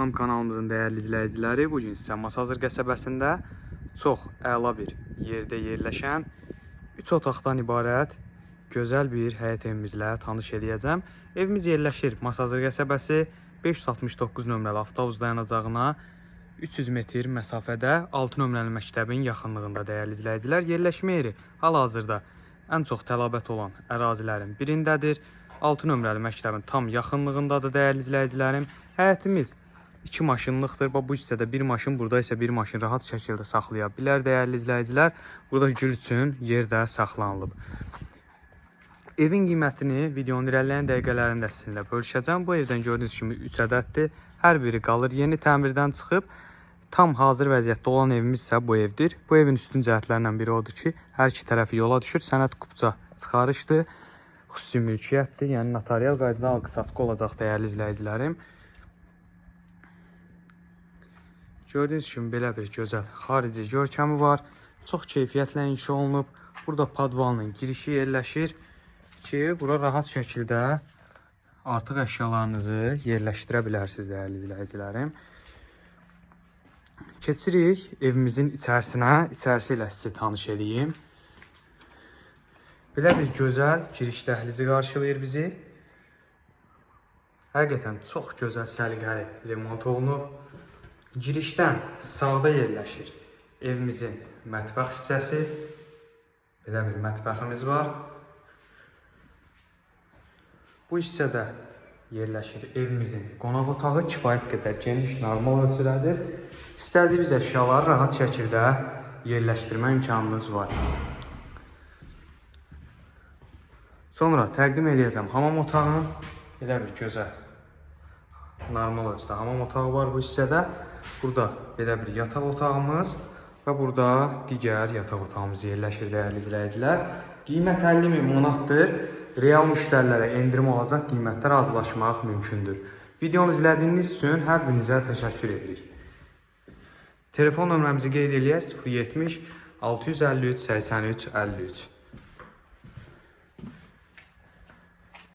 Salam kanalımızın dəyərli izləyiciləri, bu gün sizə Masazır qəsəbəsində çox əla bir yerdə yerləşən 3 otaqdan ibarət gözəl bir həyət evimizlə tanış eləyəcəm. Evimiz yerləşir Masazır qəsəbəsi 569 nömrəli avtobus dayanacağına 300 metr məsafədə 6 nömrəli məktəbin yaxınlığında dəyərli izləyicilər. Yerləşmə yeri hal-hazırda ən çox tələbat olan ərazilərin birindədir. 6 nömrəli məktəbin tam yaxınlığındadır dəyərli izləyicilərim. Həyətimiz 2 maşınlıqdır. Bax bu hissədə bir maşın, burada isə bir maşın rahat şəkildə saxlaya bilər dəyərli izləyicilər. Burada gül üçün yer saxlanılıb. Evin qiymətini videonun irəliləyən dəqiqələrində sizinlə bölüşəcəm. Bu evdən gördüyünüz kimi 3 ədəddir. Hər biri qalır yeni təmirdən çıxıb. Tam hazır vəziyyətdə olan evimiz isə bu evdir. Bu evin üstün cəhətlərindən biri odur ki, hər iki tərəfi yola düşür. Sənəd kupça çıxarışdır. Xüsusi mülkiyyətdir. Yəni notarial qaydada alqı-satqı olacaq dəyərli izləyicilərim. Gördüyünüz kimi belə bir gözəl xarici görkəmi var. Çox keyfiyyətlə inşa olunub. Burada podvalın girişi yerləşir ki, bura rahat şəkildə artıq əşyalarınızı yerləşdirə bilərsiniz dəyərli izləyicilərim. Keçirik evimizin içərisinə. İçərisi ilə sizi tanış edeyim. Belə bir gözəl giriş dəhlizi qarşılayır bizi. Həqiqətən çox gözəl səliqəli remont olunub. Girişdən sağda yerləşir evimizin mətbəx hissəsi. Belə bir mətbəximiz var. Bu hissədə yerləşir evimizin qonaq otağı kifayət qədər geniş, normal ölçüdədir. İstədiyiniz əşyaları rahat şəkildə yerləşdirmə imkanınız var. Sonra təqdim edəcəm hamam otağını. Belə bir gözəl normal ölçüdə hamam otağı var bu hissədə. Burada belə bir yataq otağımız və burada digər yataq otağımız yerləşir dəyərli izləyicilər. Qiymət 50 min manatdır. Real müştərilərə endirim olacaq qiymətdə razılaşmaq mümkündür. Videonu izlədiyiniz üçün hər birinizə təşəkkür edirik. Telefon nömrəmizi qeyd eləyək 070 653 83 53.